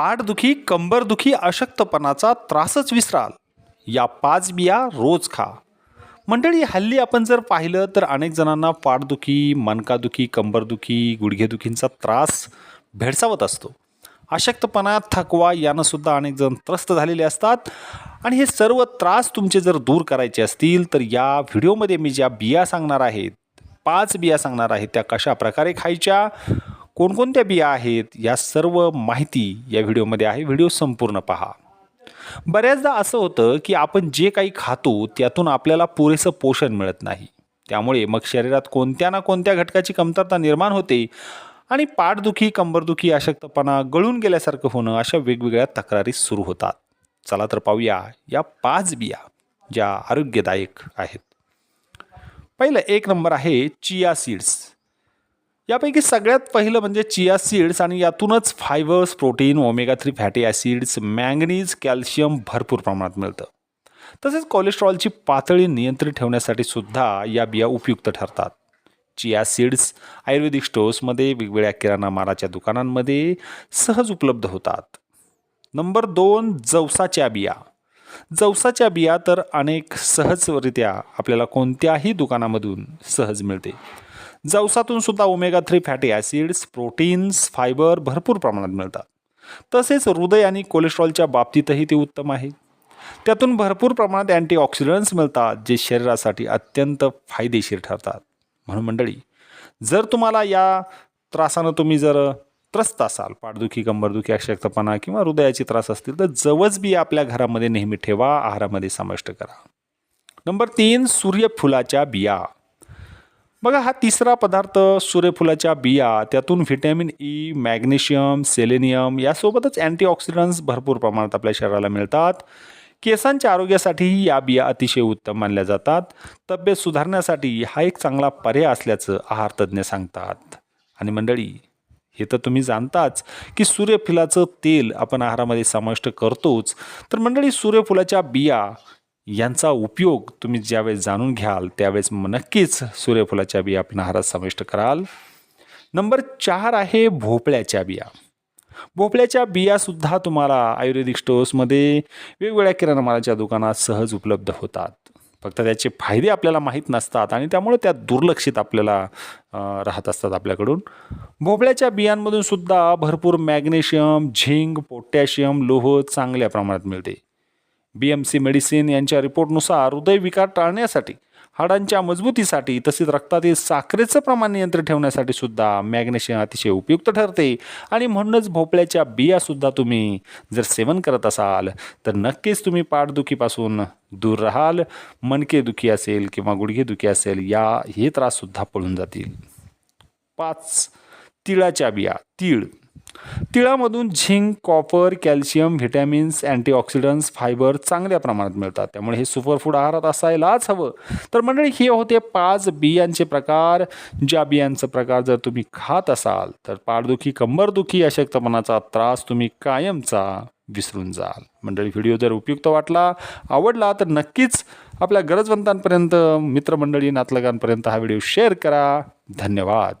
पाठदुखी कंबरदुखी अशक्तपणाचा त्रासच विसराल. या पाच बिया रोज खा. मंडळी हल्ली आपण जर पाहिलं तर अनेक जणांना पाठदुखी मनकादुखी कंबरदुखी गुडघेदुखींचा त्रास भेडसावत असतो. अशक्तपणा थकवा यानं सुद्धा अनेक जण त्रस्त झालेले असतात. आणि हे सर्व त्रास तुमचे जर दूर करायचे असतील तर या व्हिडिओमध्ये मी ज्या बिया सांगणार आहेत पाच बिया सांगणार आहेत त्या कशा प्रकारे खायच्या? कोणकोणत्या बिया आहेत या सर्व माहिती या व्हिडिओमध्ये आहे. व्हिडिओ संपूर्ण पहा. बऱ्याचदा असं होतं की आपण जे काही खातो त्यातून आपल्याला पुरेसं पोषण मिळत नाही. त्यामुळे मग शरीरात कोणत्या ना कोणत्या घटकाची कमतरता निर्माण होते आणि पाठदुखी कंबरदुखी अशक्तपणा गळून गेल्यासारखं होणं अशा वेगवेगळ्या तक्रारी सुरू होतात. चला तर पाहूया या पाच बिया ज्या आरोग्यदायक आहेत. पहिलं एक नंबर आहे चिया सीड्स. यापैकी सगळ्यात पहिलं म्हणजे चिया सीड्स आणि यातूनच fibres protein omega three fatty acids manganese calcium भरपूर प्रमाणात मिळतं. तसेच कोलेस्ट्रॉलची पातळी नियंत्रित ठेवण्यासाठी सुद्धा या बिया उपयुक्त ठरतात. चिया सीड्स आयुर्वेदिक स्टोर्समध्ये वेगवेगळ्या किराणा मालाच्या दुकानांमध्ये सहज उपलब्ध होतात. नंबर दोन जवसाच्या बिया. जवसाच्या बिया तर अनेक सहजरित्या आपल्याला कोणत्याही दुकानामधून सहज मिळते. जवसातून सुद्धा omega three fatty acids proteins fibre भरपूर प्रमाणात मिळतात. तसेच हृदय आणि कोलेस्ट्रॉलच्या बाबतीतही ते उत्तम आहे. त्यातून भरपूर प्रमाणात अँटीऑक्सिडंट्स मिळतात जे शरीरासाठी अत्यंत फायदेशीर ठरतात. म्हणून मंडळी जर तुम्हाला या त्रासानं तुम्ही जर त्रस्त असाल पाठदुखी कंबरदुखी अशक्तपणा किंवा हृदयाचे त्रास असतील तर जवच बी आपल्या घरामध्ये नेहमी ठेवा आहारामध्ये समाविष्ट करा. नंबर तीन सूर्यफुलाच्या बिया. बघा हा तिसरा पदार्थ सूर्यफुलाच्या बिया त्यातून व्हिटॅमिन ई मॅग्नेशियम सेलेनियम यासोबतच अँटीऑक्सिडंट्स भरपूर प्रमाणात आपल्या शरीराला मिळतात. केसांच्या आरोग्यासाठीही या बिया अतिशय उत्तम मानल्या जातात. तब्येत सुधारण्यासाठी हा एक चांगला पर्याय असल्याचं आहार तज्ज्ञ सांगतात. आणि मंडळी हे तर तुम्ही जाणताच की सूर्यफुलाचं तेल आपण आहारामध्ये समाविष्ट करतोच. तर मंडळी सूर्यफुलाच्या बिया यांचा उपयोग तुम्ही ज्यावेळेस जाणून घ्याल त्यावेळेस नक्कीच सूर्यफुलाच्या बिया आपण आहारात समाविष्ट कराल. नंबर चार आहे भोपळ्याच्या बिया. भोपळ्याच्या बियासुद्धा तुम्हाला आयुर्वेदिक स्टोर्समध्ये वेगवेगळ्या किराणा मालाच्या दुकानात सहज उपलब्ध होतात. फक्त त्याचे फायदे आपल्याला माहीत नसतात आणि त्यामुळे त्या दुर्लक्षित आपल्याला राहत असतात आपल्याकडून. भोपळ्याच्या बियांमधून सुद्धा भरपूर मॅग्नेशियम झिंक पोटॅशियम लोह चांगल्या प्रमाणात मिळते. बी एम सी मेडिसिन यांच्या रिपोर्टनुसार हृदयविकार टाळण्यासाठी हाडांच्या मजबूतीसाठी तसेच रक्तातील साखरेचं प्रमाण नियंत्रित ठेवण्यासाठी सुद्धा मॅग्नेशियम अतिशय उपयुक्त ठरते. आणि म्हणूनच भोपळ्याच्या बियासुद्धा तुम्ही जर सेवन करत असाल तर नक्कीच तुम्ही पाठदुखीपासून दूर राहाल. मणकेदुखी असेल किंवा गुडघेदुखी असेल या हे त्राससुद्धा पळून जातील. पाच तिळाच्या बिया तीळ. तिळामधून zinc copper calcium vitamins antioxidants fibre चांगल्या प्रमाणात मिळतात. त्यामुळे हे सुपरफूड आहारात असायलाच हवं. तर मंडळी हे होते पाच बियांचे प्रकार. ज्या बियांचं प्रकार जर तुम्ही खात असाल तर पाठदुखी कंबरदुखी अशक्तपणाचा त्रास तुम्ही कायमचा विसरून जाल. मंडळी व्हिडिओ जर उपयुक्त वाटला आवडला तर नक्कीच आपल्या गरजवंतांपर्यंत मित्रमंडळी नातलगांपर्यंत हा व्हिडिओ शेअर करा. धन्यवाद.